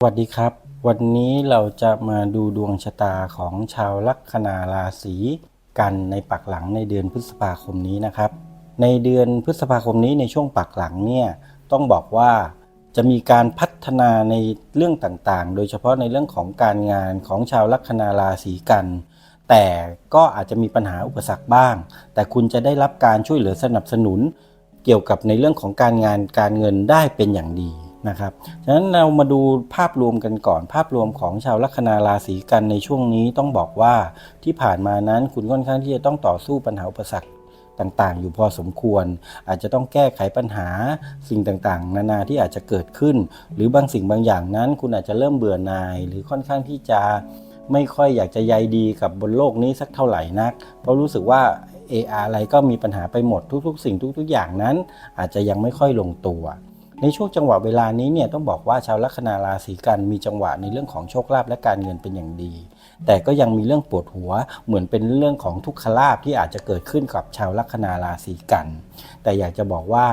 สวัสดีครับ วันนี้เราจะมาดูดวงชะตาของชาวลัคนาราศีกันในปักหลังในเดือนพฤษภาคมนี้นะครับ ในเดือนพฤษภาคมนี้ในช่วงปักหลังเนี่ยต้องบอกว่าจะมีการพัฒนาในเรื่องต่างๆ โดยเฉพาะในเรื่องของการงานของชาวลัคนาราศีกัน แต่ก็อาจจะมีปัญหาอุปสรรคบ้าง แต่คุณจะได้รับการช่วยเหลือสนับสนุน เกี่ยวกับในเรื่องของการงานการเงินได้เป็นอย่างดี นะครับ ฉะนั้นเรามาดูภาพรวมกันก่อน ภาพรวมของชาวลัคนาราศีกันในช่วงนี้ต้องบอกว่าที่ผ่านมานั้นคุณค่อนข้างที่จะต้องต่อสู้ปัญหาอุปสรรคต่างๆ อยู่พอสมควร อาจจะต้องแก้ไขปัญหาสิ่งต่างๆ นานาที่อาจจะเกิดขึ้น หรือบางสิ่งบางอย่างนั้น คุณอาจจะเริ่มเบื่อหน่าย หรือค่อนข้างที่จะไม่ค่อยอยากจะใยดีกับบนโลกนี้สักเท่าไหร่นัก เพราะรู้สึกว่าเอออะไรก็มีปัญหาไปหมดทุก ๆ สิ่งทุก ๆ อย่างนั้น อาจจะยังไม่ค่อยลงตัว ในช่วงจังหวะเวลานี้เนี่ยต้องบอกว่าชาวลัคนาราศีกันมีจังหวะในเรื่องของโชคลาภและการเงินเป็นอย่างดี แต่ก็ยังมีเรื่องปวดหัวเหมือนเป็นเรื่องของทุกขลาภที่อาจจะเกิดขึ้นกับชาวลัคนาราศีกัน แต่อยากจะบอกว่า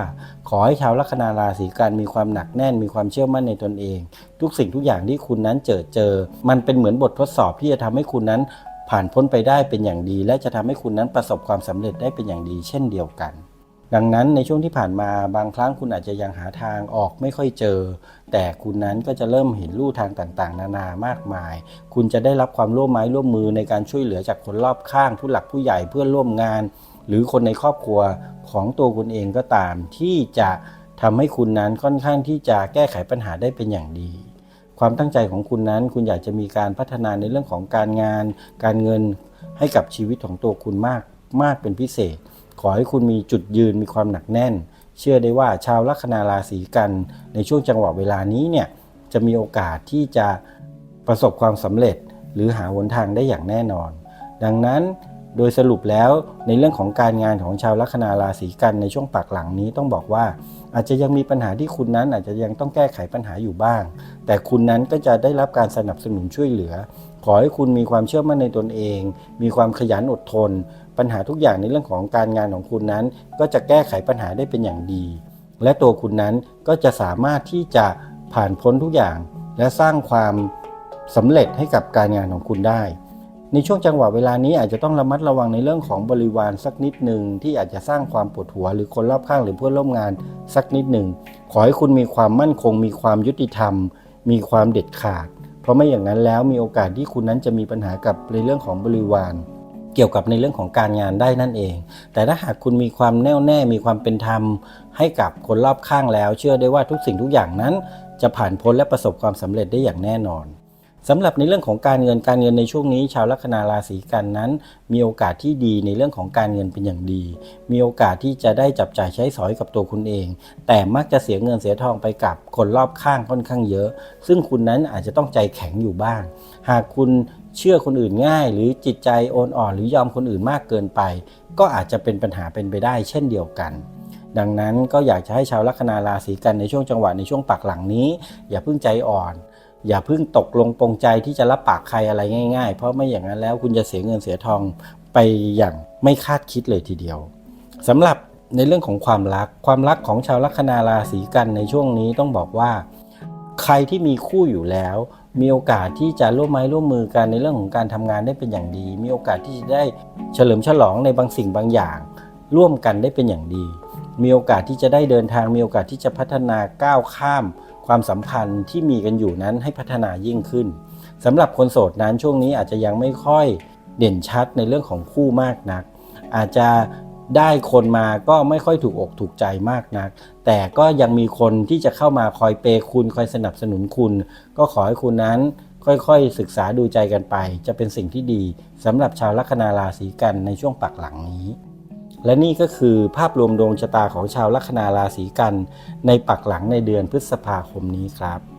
ขอให้ชาวลัคนาราศีกันมีความหนักแน่นมีความเชื่อมั่นในตนเอง ทุกสิ่งทุกอย่างที่คุณนั้นเจอเจอ มันเป็นเหมือนบททดสอบที่จะทำให้คุณนั้นผ่านพ้นไปได้เป็นอย่างดี และจะทำให้คุณนั้นประสบความสำเร็จได้เป็นอย่างดี เช่นเดียวกัน ดังนั้นในช่วงที่ผ่านมาบางครั้งคุณอาจจะยังหาทางออกไม่ค่อยเจอ แต่คุณนั้นก็จะเริ่มเห็นลู่ทางต่างๆ นานามากมาย คุณจะได้รับความร่วมไม้ร่วมมือในการช่วยเหลือจากคนรอบข้างผู้หลักผู้ใหญ่เพื่อนร่วมงาน หรือคนในครอบครัวของตัวคุณเองก็ตาม ที่จะทำให้คุณนั้นค่อนข้างที่จะแก้ไขปัญหาได้เป็นอย่างดี ความตั้งใจของคุณนั้นคุณอยากจะมีการพัฒนาในเรื่องของการงาน การเงินให้กับชีวิตของตัวคุณมากมากเป็นพิเศษ ขอให้คุณมีจุดยืนมีความหนักแน่น เชื่อได้ว่าชาวลัคนาราศีกันในช่วงจังหวะเวลานี้เนี่ยจะมีโอกาสที่จะประสบความสำเร็จ หรือหาหนทางได้อย่างแน่นอน ดังนั้น โดยสรุปแล้วในเรื่องของการงานของชาวลัคนาราศีกันในช่วงปักหลังนี้ต้องบอกว่า อาจจะยังมีปัญหาที่คุณนั้นอาจจะยังต้องแก้ไขปัญหาอยู่บ้าง แต่คุณนั้นก็จะได้รับการสนับสนุนช่วยเหลือ ขอให้คุณมีความเชื่อมั่นในตนเอง มีความขยันอดทน ปัญหาทุกอย่างในเรื่องของการงานของคุณนั้น ก็จะแก้ไขปัญหาได้เป็นอย่างดี และตัวคุณนั้นก็จะสามารถที่จะผ่านพ้นทุกอย่าง และสร้างความสำเร็จให้กับการงานของคุณได้ ในช่วงจังหวะเวลานี้อาจจะต้องระมัดระวังในเรื่องของบริวารสักนิดหนึ่งที่อาจจะสร้างความปวดหัว หรือคนรอบข้างหรือเพื่อนร่วมงานสักนิดหนึ่งขอให้คุณมีความมั่นคง มีความยุติธรรม มีความเด็ดขาด เพราะไม่อย่างนั้นแล้วมีโอกาสที่คุณนั้นจะมีปัญหากับในเรื่องของบริวาร เกี่ยวกับในเรื่องของการงานได้นั่นเอง แต่ถ้าหากคุณมีความแน่วแน่ มีความเป็นธรรม ให้กับคนรอบข้างแล้ว เชื่อได้ว่าทุกสิ่งทุกอย่างนั้น จะผ่านพ้นและประสบความสำเร็จได้อย่างแน่นอน สำหรับในเรื่องของการเงินการเงินในช่วงนี้ ชาวลัคนาราศีกันนั้น มีโอกาสที่ดีในเรื่องของการเงินเป็นอย่างดี มีโอกาสที่จะได้จับจ่ายใช้สอยกับตัวคุณเอง แต่มักจะเสียเงินเสียทองไปกับคนรอบข้างค่อนข้างเยอะ ซึ่งคุณนั้นอาจจะต้องใจแข็งอยู่บ้าง หากคุณเชื่อคนอื่นง่าย หรือจิตใจโอนอ่อนหรือยอมคนอื่นมากเกินไป ก็อาจจะเป็นปัญหาเป็นไปได้ เช่นเดียวกันดังนั้นก็อยากจะให้ชาวลัคนาราศีกันในช่วงจังหวะในช่วงปักหลังนี้ อย่าเพิ่งใจอ่อน อย่าเพิ่งตกลงปรงใจที่จะรับปากใครอะไรง่าย ๆ เพราะไม่อย่างนั้นแล้วคุณจะเสียเงินเสียทองไปอย่างไม่คาดคิดเลยทีเดียวสำหรับในเรื่องของความรัก ความรักของชาวลัคนาราศีกันในช่วงนี้ต้องบอกว่า ใครที่มีคู่อยู่แล้ว มีโอกาสที่จะร่วมไม้ร่วมมือกันในเรื่องของการทำงานได้เป็นอย่างดี มีโอกาสที่จะได้เฉลิมฉลองในบางสิ่งบางอย่าง ร่วมกันได้เป็นอย่างดี มีโอกาสที่จะได้เดินทาง มีโอกาสที่จะพัฒนาก้าวข้าม ความสัมพันธ์ที่มีกันอยู่นั้นให้พัฒนายิ่งขึ้นสำหรับคนโสดนั้นช่วงนี้อาจจะยังไม่ค่อยเด่นชัดในเรื่องของคู่มากนัก อาจจะได้คนมาก็ไม่ค่อยถูกอกถูกใจมากนัก แต่ก็ยังมีคนที่จะเข้ามาคอยเปย์คุณคอยสนับสนุนคุณ ก็ขอให้คุณนั้นค่อยๆ ศึกษาดูใจกันไป จะเป็นสิ่งที่ดีสำหรับชาวลัคนาราศีกันในช่วงปักหลังนี้ และนี่ก็คือภาพรวมดวงชะตาของชาวลัคนาราศีกัน ในปักหลังในเดือนพฤษภาคมนี้ครับ